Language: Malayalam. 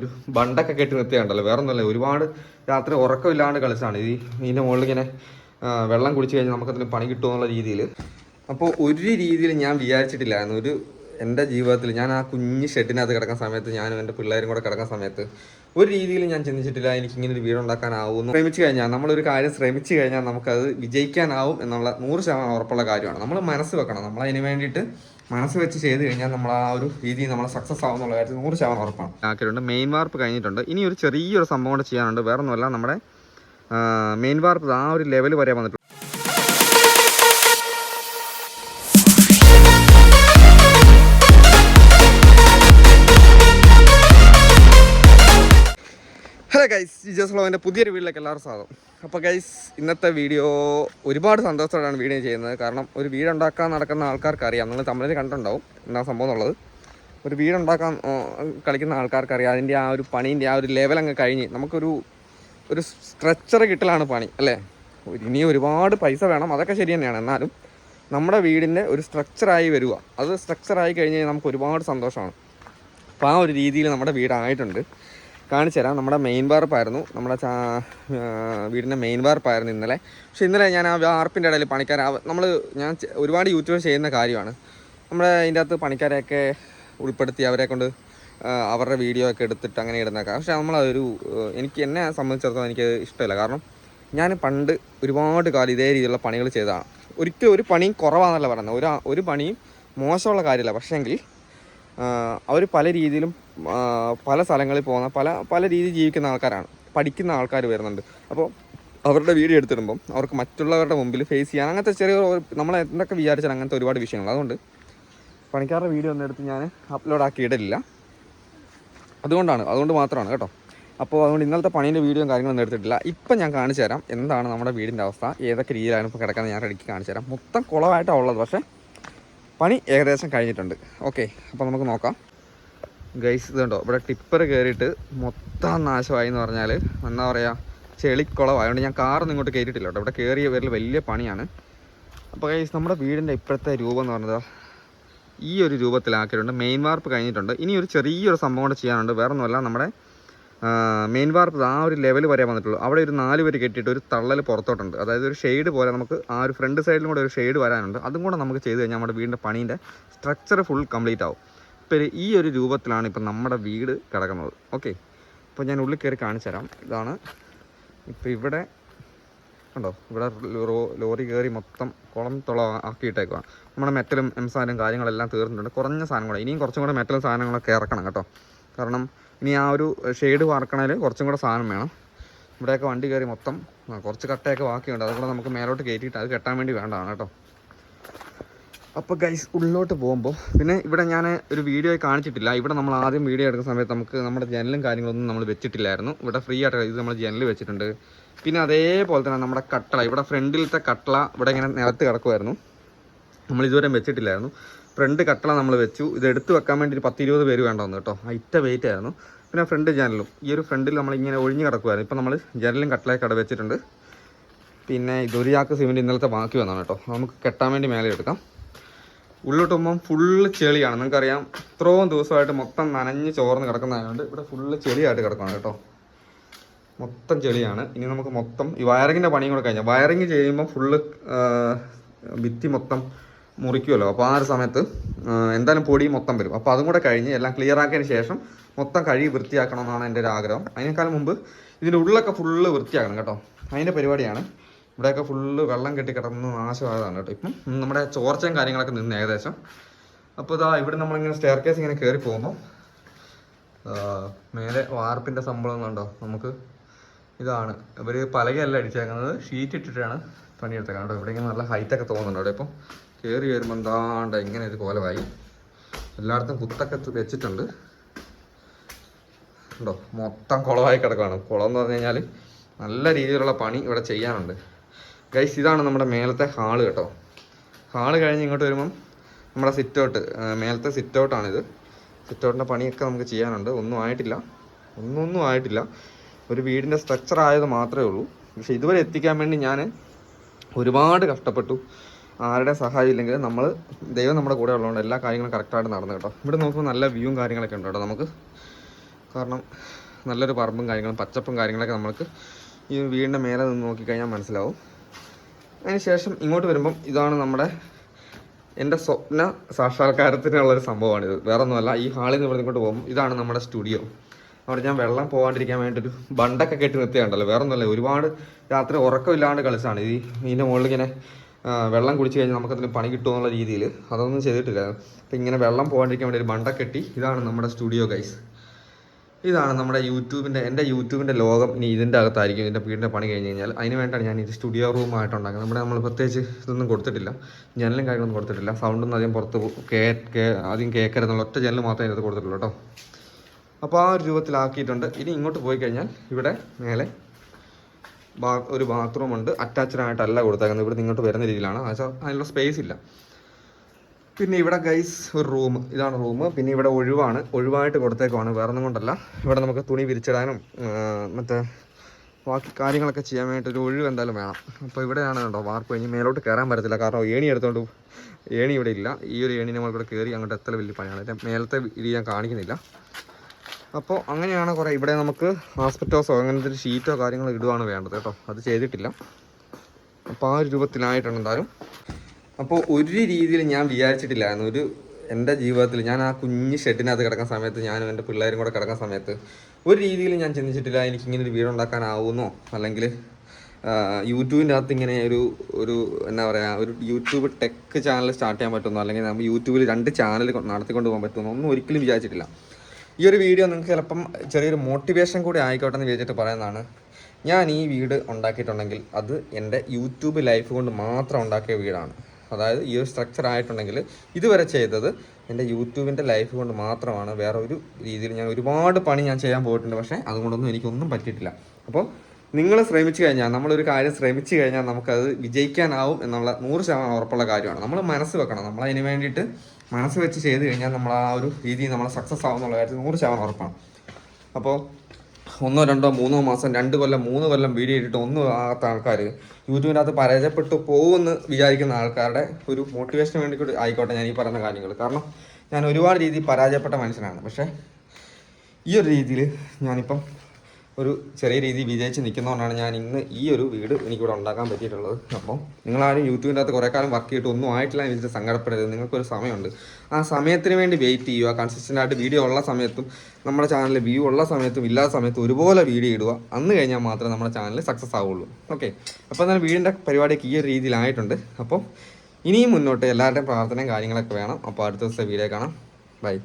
ഒരു ബണ്ടൊക്കെ കെട്ടി നിർത്തിയുണ്ടല്ലോ. വേറെ ഒന്നുമല്ല ഒരുപാട് രാത്രി ഉറക്കമില്ലാണ്ട് കളിച്ചാണ്. ഈ ഇതിന്റെ മുകളിൽ ഇങ്ങനെ വെള്ളം കുടിച്ചു കഴിഞ്ഞാൽ നമുക്കതിന് പണി കിട്ടുമെന്നുള്ള രീതിയിൽ. അപ്പോൾ ഒരു രീതിയിൽ ഞാൻ വിചാരിച്ചിട്ടില്ലായിരുന്നു. ഒരു എന്റെ ജീവിതത്തിൽ ഞാൻ ആ കുഞ്ഞ് ഷെഡിനകത്ത് കിടക്കുന്ന സമയത്ത് ഞാനും എന്റെ പിള്ളേരും കൂടെ കിടക്കുന്ന സമയത്ത് ഒരു രീതിയിൽ ഞാൻ ചിന്തിച്ചിട്ടില്ല എനിക്ക് ഇങ്ങനെ ഒരു വീടുണ്ടാക്കാനാവും ശ്രമിച്ചു കഴിഞ്ഞാൽ നമ്മളൊരു കാര്യം ശ്രമിച്ചു കഴിഞ്ഞാൽ നമുക്കത് വിജയിക്കാനാവും എന്നുള്ള നൂറ് ശതമാനം ഉറപ്പുള്ള കാര്യമാണ്. നമ്മൾ മനസ്സ് വെക്കണം. നമ്മളതിന് വേണ്ടിയിട്ട് മനസ്സ് വെച്ച് ചെയ്ത് കഴിഞ്ഞാൽ നമ്മൾ ആ ഒരു രീതി നമ്മൾ സക്സസ് ആവുന്നുള്ള കാര്യത്തിൽ നൂറ് ശതമാനം ഉറപ്പാണ്. ആക്കിയിട്ടുണ്ട്. മെയിൻ വാർപ്പ് കഴിഞ്ഞിട്ടുണ്ട്. ഇനി ഒരു ചെറിയൊരു സംഭവം കൂടെ ചെയ്യാനുണ്ട്. വേറെ ഒന്നുമല്ല നമ്മുടെ മെയിൻ വാർപ്പ് ആ ഒരു ലെവൽ വരെ വന്നിട്ടുണ്ട്. ഹലോ ഗൈസ് ജിജോസ് ഫ്ലോവിന്റെ പുതിയൊരു വീട്ടിലേക്ക് എല്ലാവർക്കും സ്വാഗതം. അപ്പോൾ ഗൈസ് ഇന്നത്തെ വീഡിയോ ഒരുപാട് സന്തോഷത്തോടെയാണ് വീഡിയോ ചെയ്യുന്നത്. കാരണം ഒരു വീടുണ്ടാക്കാൻ നടക്കുന്ന ആൾക്കാർക്ക് അറിയാം നിങ്ങൾ തമ്മിൽ കണ്ടിട്ടുണ്ടാവും എന്താ സംഭവം എന്നുള്ളത്. ഒരു വീടുണ്ടാക്കാൻ കളിക്കുന്ന ആൾക്കാർക്ക് അറിയാം അതിന്റെ ആ ഒരു പണീന്റെ ആ ഒരു ലെവൽ അങ്ങ് കഴിഞ്ഞ് നമുക്കൊരു ഒരു സ്ട്രെച്ചർ കിട്ടലാണ് പണി അല്ലേ? ഇനി ഒരുപാട് പൈസ വേണം. അതൊക്കെ ശരി തന്നെയാണ്. എന്നാലും നമ്മുടെ വീടിന്റെ ഒരു സ്ട്രക്ചറായി വരിക. അത് സ്ട്രക്ചറായി കഴിഞ്ഞ് നമുക്ക് ഒരുപാട് സന്തോഷമാണ്. അപ്പോൾ ആ ഒരു രീതിയിൽ നമ്മുടെ വീടായിട്ടുണ്ട്. കാണിച്ചു തരാം നമ്മുടെ മെയിൻ വാർപ്പായിരുന്നു നമ്മുടെ വീടിന്റെ മെയിൻ വാർപ്പായിരുന്നു ഇന്നലെ. പക്ഷേ ഇന്നലെ ഞാൻ ആ വാർപ്പിന്റെ ഇടയിൽ പണിക്കാർ നമ്മൾ ഞാൻ ഒരുപാട് യൂട്യൂബ് ചെയ്യുന്ന കാര്യമാണ്. നമ്മുടെ അതിന്റെ അകത്ത് പണിക്കാരെയൊക്കെ ഉൾപ്പെടുത്തി അവരെ കൊണ്ട് അവരുടെ വീഡിയോ ഒക്കെ എടുത്തിട്ട് അങ്ങനെ ഇടുന്നേക്കാം പക്ഷേ നമ്മളതൊരു എനിക്ക് എന്നെ സംബന്ധിച്ചിടത്തോളം എനിക്ക് ഇഷ്ടമില്ല. കാരണം ഞാൻ പണ്ട് ഒരുപാട് കാലം ഇതേ രീതിയിലുള്ള പണികൾ ചെയ്തതാണ്. ഒരിക്കലും ഒരു പണിയും കുറവാണെന്നല്ല പറയുന്നത്. ഒരു ഒരു പണിയും മോശമുള്ള കാര്യമല്ല. പക്ഷേങ്കിൽ അവർ പല രീതിയിലും പല സ്ഥലങ്ങളിൽ പോകുന്ന പല പല രീതിയിൽ ജീവിക്കുന്ന ആൾക്കാരാണ്. പഠിക്കുന്ന ആൾക്കാർ വരുന്നുണ്ട്. അപ്പോൾ അവരുടെ വീഡിയോ എടുത്തിടുമ്പം അവർക്ക് മറ്റുള്ളവരുടെ മുമ്പിൽ ഫേസ് ചെയ്യാൻ അങ്ങനത്തെ ചെറിയ നമ്മൾ എന്തൊക്കെ വിചാരിച്ചാൽ അങ്ങനത്തെ ഒരുപാട് വിഷയങ്ങൾ. അതുകൊണ്ട് പണിക്കാരുടെ വീഡിയോ ഒന്നും എടുത്ത് ഞാൻ അപ്ലോഡ് ആക്കി അതുകൊണ്ടാണ് അതുകൊണ്ട് മാത്രമാണ് കേട്ടോ. അപ്പോൾ അതുകൊണ്ട് ഇന്നലത്തെ പണീന്റെ വീഡിയോ കാര്യങ്ങളൊന്നും എടുത്തിട്ടില്ല. ഇപ്പം ഞാൻ കാണിച്ചു തരാം എന്താണ് നമ്മുടെ വീടിന്റെ അവസ്ഥ ഏതൊക്കെ രീതിയിലാണ് ഇപ്പോൾ കിടക്കുന്നത് ഞാൻ ഇടയ്ക്ക് കാണിച്ചു തരാം. മൊത്തം കുളമായിട്ടാണ് ഉള്ളത്. പക്ഷേ പണി ഏകദേശം കഴിഞ്ഞിട്ടുണ്ട്. ഓക്കെ അപ്പോൾ നമുക്ക് നോക്കാം. ഗൈസ് ഇതുണ്ടോ? ഇവിടെ ടിപ്പർ കയറിയിട്ട് മൊത്തം നാശമായി എന്ന് പറഞ്ഞാൽ എന്താ പറയുക ചെളിക്കുളമായതുകൊണ്ട് ഞാൻ കാറൊന്നും ഇങ്ങോട്ട് കയറിയിട്ടില്ല കേട്ടോ. ഇവിടെ കയറിയ പേരിൽ വലിയ പണിയാണ്. അപ്പോൾ ഗൈസ് നമ്മുടെ വീടിന്റെ ഇപ്പോഴത്തെ രൂപം എന്ന് പറഞ്ഞത് ഈ ഒരു രൂപത്തിലാക്കിയിട്ടുണ്ട്. മെയിൻ വാർപ്പ് കഴിഞ്ഞിട്ടുണ്ട്. ഇനി ഒരു ചെറിയൊരു സംഭവം കൂടെ ചെയ്യാനുണ്ട്. വേറെ ഒന്നുമല്ല നമ്മുടെ മെയിൻ വാർപ്പ് ആ ഒരു ലെവൽ വരെ വന്നിട്ടുള്ളൂ. അവിടെ ഒരു നാല് പേര് കെട്ടിയിട്ട് ഒരു തള്ളൽ പുറത്തോട്ടുണ്ട്. അതായത് ഒരു ഷെയ്ഡ് പോലെ നമുക്ക് ആ ഒരു ഫ്രണ്ട് സൈഡിലും കൂടെ ഒരു ഷെയ്ഡ് വരാനുണ്ട്. അതും കൂടെ നമുക്ക് ചെയ്ത് കഴിഞ്ഞാൽ നമ്മുടെ വീടിന്റെ പണീന്റെ സ്ട്രക്ചർ ഫുൾ കംപ്ലീറ്റ് ആവും. ഇപ്പോൾ ഈ ഒരു രൂപത്തിലാണ് ഇപ്പം നമ്മുടെ വീട് കിടക്കുന്നത്. ഓക്കെ. അപ്പോൾ ഞാൻ ഉള്ളിൽ കയറി കാണിച്ചു തരാം. ഇതാണ് ഇപ്പം ഇവിടെ ഉണ്ടോ ഇവിടെ ലോറി കയറി മൊത്തം കുളം തുള ആക്കിയിട്ടേക്കുവാണ്. നമ്മുടെ മെറ്റലും എംസാനും കാര്യങ്ങളെല്ലാം തീർന്നിട്ടുണ്ട്. കുറഞ്ഞ സാധനം ഇനിയും കുറച്ചും കൂടെ മെറ്റലും സാധനങ്ങളൊക്കെ ഇറക്കണം കേട്ടോ. കാരണം ഇനി ആ ഒരു ഷെയ്ഡ് വാർക്കണേൽ കുറച്ചും കൂടെ സാധനം വേണം. ഇവിടെയൊക്കെ വണ്ടി കയറി മൊത്തം കുറച്ച് കട്ടയൊക്കെ ബാക്കിയുണ്ട്. അതുകൂടെ നമുക്ക് മേലോട്ട് കയറ്റിയിട്ട് അത് കെട്ടാൻ വേണ്ടി വേണ്ടതാണ് കേട്ടോ. അപ്പോൾ ഗൈസ് ഉള്ളിലോട്ട് പോകുമ്പോൾ പിന്നെ ഇവിടെ ഞാൻ ഒരു വീഡിയോ കാണിച്ചിട്ടില്ല. ഇവിടെ നമ്മൾ ആദ്യം വീഡിയോ എടുക്കുന്ന സമയത്ത് നമുക്ക് നമ്മുടെ ജനലും കാര്യങ്ങളൊന്നും നമ്മൾ വെച്ചിട്ടില്ലായിരുന്നു. ഇവിടെ ഫ്രീ ആയിട്ട് ഇത് നമ്മൾ ജനൽ വെച്ചിട്ടുണ്ട്. പിന്നെ അതേപോലെ തന്നെ നമ്മുടെ കട്ടള ഇവിടെ ഫ്രണ്ടിലത്തെ കട്ടള ഇവിടെ ഇങ്ങനെ നിലത്ത് കിടക്കുമായിരുന്നു നമ്മൾ ഇതുവരെ വെച്ചിട്ടില്ലായിരുന്നു. ഫ്രണ്ട് കട്ടള നമ്മൾ വെച്ചു. ഇത് എടുത്തു വെക്കാൻ വേണ്ടി ഒരു പത്ത് ഇരുപത് പേര് വേണ്ട വന്നു കേട്ടോ. അയിറ്റ വെയിറ്റ് ആയിരുന്നു. പിന്നെ ഫ്രണ്ട് ജനലും ഈ ഒരു ഫ്രണ്ടിൽ നമ്മൾ ഇങ്ങനെ ഒഴിഞ്ഞ് കിടക്കുമായിരുന്നു ഇപ്പം നമ്മൾ ജനലും കട്ടളയൊക്കെ അവിടെ വെച്ചിട്ടുണ്ട്. പിന്നെ ഇതൊരു ചാക്ക് സിമെന്റ് ഇന്നലത്തെ ബാക്കി വന്നാണ് കേട്ടോ. നമുക്ക് കെട്ടാൻ വേണ്ടി മേലെ എടുക്കാം. ഉള്ളോട്ട് പോകുമ്പം ഫുള്ള് ചെളിയാണ്. നിങ്ങൾക്കറിയാം ഇത്രയും ദിവസമായിട്ട് മൊത്തം നനഞ്ഞ് ചോർന്ന് കിടക്കുന്നതായതുകൊണ്ട് ഇവിടെ ഫുള്ള് ചെളിയായിട്ട് കിടക്കുകയാണ് കേട്ടോ. മൊത്തം ചെളിയാണ്. ഇനി നമുക്ക് മൊത്തം ഈ വയറിങ്ങിന്റെ പണിയും കൂടെ കഴിഞ്ഞാൽ വയറിങ് ചെയ്യുമ്പോൾ ഫുള്ള് ഭിത്തി മൊത്തം മുറിക്കുമല്ലോ അപ്പോൾ ആ ഒരു സമയത്ത് എന്തായാലും പൊടി മൊത്തം വരും. അപ്പോൾ അതും കൂടെ കഴിഞ്ഞ് എല്ലാം ക്ലിയർ ആക്കിയതിന് ശേഷം മൊത്തം കഴുകി വൃത്തിയാക്കണം എന്നാണ് എന്റെ ഒരു ആഗ്രഹം. അതിനേക്കാളും മുമ്പ് ഇതിന്റെ ഉള്ളൊക്കെ ഫുള്ള് വൃത്തിയാക്കണം കേട്ടോ. അതിന്റെ പരിപാടിയാണ്. ഇവിടെയൊക്കെ ഫുള്ള് വെള്ളം കെട്ടി കിടന്ന് നാശമായതാണ് കേട്ടോ. ഇപ്പം നമ്മുടെ ചോർച്ചയും കാര്യങ്ങളൊക്കെ നിന്ന് ഏകദേശം. അപ്പോൾ ഇതാ ഇവിടെ നമ്മളിങ്ങനെ സ്റ്റെയർ കേസ് ഇങ്ങനെ കയറി പോകുമ്പോൾ മേലെ വാർപ്പിന്റെ സംഭവം കണ്ടോ? നമുക്ക് ഇതാണ്. ഇവർ പലകയല്ല അടിച്ചേക്കുന്നത്. ഷീറ്റ് ഇട്ടിട്ടാണ് പണിയെടുത്തേക്കുന്നത് കേട്ടോ ഇവിടെ ഇങ്ങനെ നല്ല ഹൈറ്റൊക്കെ തോന്നുന്നുണ്ട് അവിടെ ഇപ്പം കയറി വരുമ്പോൾ എന്താണ്ട് ഇങ്ങനെ ഒരു കോലമായി എല്ലായിടത്തും കുത്തൊക്കെ വെച്ചിട്ടുണ്ട്. ഉണ്ടോ മൊത്തം കുളമായി കിടക്കുകയാണ് കുളം എന്ന് പറഞ്ഞു കഴിഞ്ഞാൽ നല്ല രീതിയിലുള്ള പണി ഇവിടെ ചെയ്യാനുണ്ട്. ഗൈസ് ഇതാണ് നമ്മുടെ മേലത്തെ ഹാൾ കേട്ടോ. ഹാൾ കഴിഞ്ഞ് ഇങ്ങോട്ട് വരുമ്പം നമ്മുടെ സിറ്റ് ഔട്ട് മേലത്തെ സിറ്റ് ഔട്ടാണിത് സിറ്റ് ഔട്ടിന്റെ പണിയൊക്കെ നമുക്ക് ചെയ്യാനുണ്ട്. ഒന്നും ആയിട്ടില്ല. ഒന്നൊന്നും ഒന്നും ആയിട്ടില്ല. ഒരു വീടിന്റെ സ്ട്രക്ചർ ആയത് മാത്രമേ ഉള്ളൂ. പക്ഷേ ഇതുവരെ എത്തിക്കാൻ വേണ്ടി ഞാൻ ഒരുപാട് കഷ്ടപ്പെട്ടു. ആരുടെ സഹായം ഇല്ലെങ്കിൽ നമ്മൾ ദൈവം നമ്മുടെ കൂടെ ഉള്ളതുകൊണ്ട് എല്ലാ കാര്യങ്ങളും കറക്റ്റായിട്ട് നടന്നു കേട്ടോ. ഇവിടെ നോക്കുമ്പോൾ നല്ല വ്യൂവും കാര്യങ്ങളൊക്കെ ഉണ്ട് കേട്ടോ നമുക്ക്. കാരണം നല്ലൊരു പറമ്പും കാര്യങ്ങളും പച്ചപ്പും കാര്യങ്ങളൊക്കെ നമുക്ക് ഈ വീടിന്റെ മേലെ നിന്ന് നോക്കിക്കഴിഞ്ഞാൽ മനസ്സിലാവും. അതിന് ശേഷം ഇങ്ങോട്ട് വരുമ്പം ഇതാണ് നമ്മുടെ എന്റെ സ്വപ്ന സാക്ഷാത്കാരത്തിനുള്ളൊരു സംഭവമാണിത് വേറെ ഒന്നുമല്ല ഈ ഹാളിൽ നിന്ന് ഇവിടെ ഇങ്ങോട്ട് പോകും ഇതാണ് നമ്മുടെ സ്റ്റുഡിയോ. അവിടെ ഞാൻ വെള്ളം പോകാണ്ടിരിക്കാൻ വേണ്ടിയിട്ടൊരു ബണ്ടൊക്കെ കെട്ടി നിർത്തിയുണ്ടല്ലോ. വേറെ ഒന്നുമല്ല ഒരുപാട് രാത്രി ഉറക്കമില്ലാണ്ട് കളിച്ചാണ്. ഈ ഇതിന്റെ മുകളിൽ ഇങ്ങനെ വെള്ളം കുടിച്ച് കഴിഞ്ഞാൽ നമുക്കതിന് പണി കിട്ടുമോ എന്നുള്ള രീതിയിൽ അതൊന്നും ചെയ്തിട്ടില്ല. അപ്പം ഇങ്ങനെ വെള്ളം പോകാണ്ടിരിക്കാൻ വേണ്ടി ഒരു ബണ്ടൊക്കെ കെട്ടി ഇതാണ് നമ്മുടെ സ്റ്റുഡിയോ ഗൈസ് ഇതാണ് നമ്മുടെ യൂട്യൂബിന്റെ എന്റെ യൂട്യൂബിന്റെ ലോകം ഇനി ഇതിന്റെ അകത്തായിരിക്കും. ഇതിന്റെ വീടിന്റെ പണി കഴിഞ്ഞ് കഴിഞ്ഞാൽ അതിന് വേണ്ടിയാണ് ഞാൻ ഇത് സ്റ്റുഡിയോ റൂമായിട്ട് ഉണ്ടാക്കുന്നത്. നമ്മുടെ നമ്മൾ പ്രത്യേകിച്ച് ഇതൊന്നും കൊടുത്തിട്ടില്ല. ജനലും കാര്യങ്ങളൊന്നും കൊടുത്തിട്ടില്ല. സൗണ്ടൊന്നും അധികം പുറത്ത് കേ കേ ആദ്യം കേൾക്കരുന്നുള്ള ഒറ്റ ജനൽ മാത്രമേ ഇതിനകത്ത് കൊടുത്തിട്ടുള്ളൂ കേട്ടോ. അപ്പോൾ ആ ഒരു രൂപത്തിലാക്കിയിട്ടുണ്ട്. ഇനി ഇങ്ങോട്ട് പോയി കഴിഞ്ഞാൽ ഇവിടെ മേലെ ബാ ഒരു ബാത്റൂമുണ്ട്. അറ്റാച്ച്ഡ് ആയിട്ടല്ല കൊടുത്തേക്കുന്നത്. ഇവിടെ ഇങ്ങോട്ട് വരുന്ന രീതിയിലാണ്. അതിനുള്ള സ്പേസ് ഇല്ല. പിന്നെ ഇവിടെ ഗൈസ് ഒരു റൂം ഇതാണ് റൂം പിന്നെ ഇവിടെ ഒഴിവാണ്. ഒഴിവായിട്ട് കൊടുത്തേക്കുവാണ്. വേറെ ഒന്നും കൊണ്ടല്ല. ഇവിടെ നമുക്ക് തുണി വിരിച്ചിടാനും മറ്റേ ബാക്കി കാര്യങ്ങളൊക്കെ ചെയ്യാൻ വേണ്ടിയിട്ട് ഒരു ഒഴിവ് എന്തായാലും വേണം. അപ്പോൾ ഇവിടെയാണ് കേട്ടോ വാർപ്പ് കഴിഞ്ഞ് മേലോട്ട് കയറാൻ പറ്റത്തില്ല. കാരണം ഏണി എടുത്തോണ്ട് ഏണി ഇവിടെ ഇല്ല. ഈ ഒരു ഏണി നമ്മൾ ഇവിടെ കയറി അങ്ങോട്ട് എത്ര വലിയ പണിയാണ്. എന്റെ മേലത്തെ ഇത് ഞാൻ കാണിക്കുന്നില്ല. അപ്പോൾ അങ്ങനെയാണ് കുറേ ഇവിടെ നമുക്ക് ഹാസ്പിറ്റോസോ അങ്ങനത്തെ ഒരു ഷീറ്റോ കാര്യങ്ങളോ ഇടുവാണ് വേണ്ടത് കേട്ടോ. അത് ചെയ്തിട്ടില്ല. അപ്പോൾ ആ ഒരു രൂപത്തിലായിട്ടുണ്ട് എന്തായാലും. അപ്പോൾ ഒരു രീതിയിൽ ഞാൻ വിചാരിച്ചിട്ടില്ലായിരുന്നു ഒരു എന്റെ ജീവിതത്തിൽ ഞാൻ ആ കുഞ്ഞ് ഷെഡിനകത്ത് കിടക്കുന്ന സമയത്ത് ഞാനും എന്റെ പിള്ളേരും കൂടെ കിടക്കുന്ന സമയത്ത് ഒരു രീതിയിൽ ഞാൻ ചിന്തിച്ചിട്ടില്ല എനിക്ക് ഇങ്ങനെ ഒരു വീടുണ്ടാക്കാനാവുന്നോ? അല്ലെങ്കിൽ യൂട്യൂബിന്റെ അകത്ത് ഇങ്ങനെ ഒരു ഒരു എന്താ പറയുക ഒരു യൂട്യൂബ് ടെക് ചാനൽ സ്റ്റാർട്ട് ചെയ്യാൻ പറ്റുന്നോ? അല്ലെങ്കിൽ നമ്മൾ യൂട്യൂബിൽ രണ്ട് ചാനൽ നടത്തിക്കൊണ്ട് പോകാൻ പറ്റുമെന്നോ ഒന്നും ഒരിക്കലും വിചാരിച്ചിട്ടില്ല. ഈ ഒരു വീഡിയോ നിങ്ങൾക്ക് ചിലപ്പം ചെറിയൊരു മോട്ടിവേഷൻ കൂടി ആയിക്കോട്ടെ എന്ന് വിചാരിച്ചിട്ട് പറയുന്നതാണ്. ഞാൻ ഈ വീട് ഉണ്ടാക്കിയിട്ടുണ്ടെങ്കിൽ അത് എന്റെ യൂട്യൂബ് ലൈഫ് കൊണ്ട് മാത്രം ഉണ്ടാക്കിയ വീടാണ്. അതായത് ഈ ഒരു സ്ട്രക്ചർ ആയിട്ടുണ്ടെങ്കിൽ ഇതുവരെ ചെയ്തത് എന്റെ യൂട്യൂബിന്റെ ലൈഫ് കൊണ്ട് മാത്രമാണ്. വേറെ ഒരു രീതിയിൽ ഞാൻ ഒരുപാട് പണി ഞാൻ ചെയ്യാൻ പോയിട്ടുണ്ട്. പക്ഷേ അതുകൊണ്ടൊന്നും എനിക്കൊന്നും പറ്റിയിട്ടില്ല. അപ്പോൾ നിങ്ങൾ ശ്രമിച്ചു കഴിഞ്ഞാൽ നമ്മളൊരു കാര്യം ശ്രമിച്ചു കഴിഞ്ഞാൽ നമുക്കത് വിജയിക്കാനാവും എന്നുള്ള നൂറ് ശതമാനം ഉറപ്പുള്ള കാര്യമാണ്. നമ്മൾ മനസ്സ് വെക്കണം. നമ്മൾ അതിന് വേണ്ടിയിട്ട് മനസ്സ് വെച്ച് ചെയ്ത് കഴിഞ്ഞാൽ നമ്മൾ ആ ഒരു രീതിയിൽ നമ്മൾ സക്സസ് ആവും എന്നുള്ള കാര്യത്തിൽ നൂറ് ശതമാനം ഉറപ്പാണ്. അപ്പോൾ ഒന്നോ രണ്ടോ മൂന്നോ മാസം രണ്ട് കൊല്ലം മൂന്ന് കൊല്ലം വീഡിയോ ഇട്ടിട്ട് ഒന്നും ആകാത്ത ആൾക്കാർ യൂട്യൂബിനകത്ത് പരാജയപ്പെട്ടു പോകുമെന്ന് വിചാരിക്കുന്ന ആൾക്കാരുടെ ഒരു മോട്ടിവേഷന് വേണ്ടി കൂടി ആയിക്കോട്ടെ ഞാൻ ഈ പറയുന്ന കാര്യങ്ങൾ കാരണം ഞാൻ ഒരുപാട് രീതിയിൽ പരാജയപ്പെട്ട മനുഷ്യനാണ്. പക്ഷേ ഈ ഒരു രീതിയിൽ ഞാനിപ്പം ഒരു ചെറിയ രീതി വിജയിച്ച് നിൽക്കുന്നതുകൊണ്ടാണ് ഞാൻ ഇന്ന് ഈ ഒരു വീട് എനിക്കിവിടെ ഉണ്ടാക്കാൻ പറ്റിയിട്ടുള്ളത്. അപ്പം നിങ്ങളാരും യൂട്യൂബിന്റെ അകത്ത് കുറേ കാലം വർക്ക് ചെയ്തിട്ട് ഒന്നും ആയിട്ടില്ല എന്ന് വെച്ചിട്ട് സങ്കടപ്പെടരുത്. നിങ്ങൾക്കൊരു സമയമുണ്ട്. ആ സമയത്തിന് വേണ്ടി വെയിറ്റ് ചെയ്യുക. കൺസിസ്റ്റന്റ് ആയിട്ട് വീഡിയോ ഉള്ള സമയത്തും നമ്മുടെ ചാനലിൽ വ്യൂ ഉള്ള സമയത്തും ഇല്ലാത്ത സമയത്തും ഒരുപോലെ വീഡിയോ ഇടുക. അന്ന് കഴിഞ്ഞാൽ മാത്രമേ നമ്മുടെ ചാനൽ സക്സസ് ആവുള്ളൂ. ഓക്കെ അപ്പോൾ എന്നാൽ വീടിന്റെ പരിപാടിയൊക്കെ ഈ ഒരു രീതിയിലായിട്ടുണ്ട്. അപ്പോൾ ഇനിയും മുന്നോട്ട് എല്ലാവരുടെയും പ്രാർത്ഥനയും കാര്യങ്ങളൊക്കെ വേണം. അപ്പോൾ അടുത്ത ദിവസത്തെ വീഡിയോ കാണാം. ബൈ